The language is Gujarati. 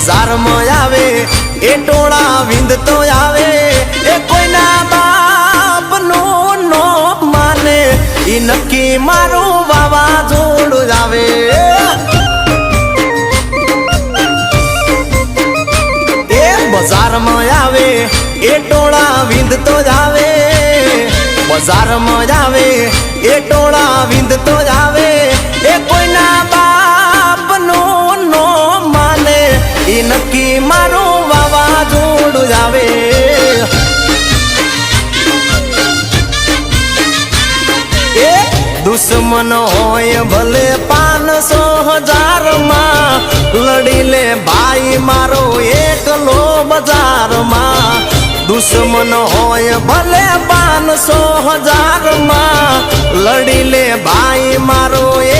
બજારમાં આવે, એ ટોળા વિંદતો આવે. એ કોઈના બાપનું નો માને એ નક્કી મારું વાવાઝોડું આવે. એ બજારમાં આવે, એ ટોળા વિંદતો આવે. બજારમાં આવે, એ ટોળા નક્કી મારું વાવાઝોડું આવે. એ દુશ્મન હોય ભલે પાંચસો હજારમાં લડી લે ભાઈ મારો એકલો બજારમાં. દુશ્મન હોય ભલે પાંચસો હજારમાં લડી લે ભાઈ મારો બજારમાં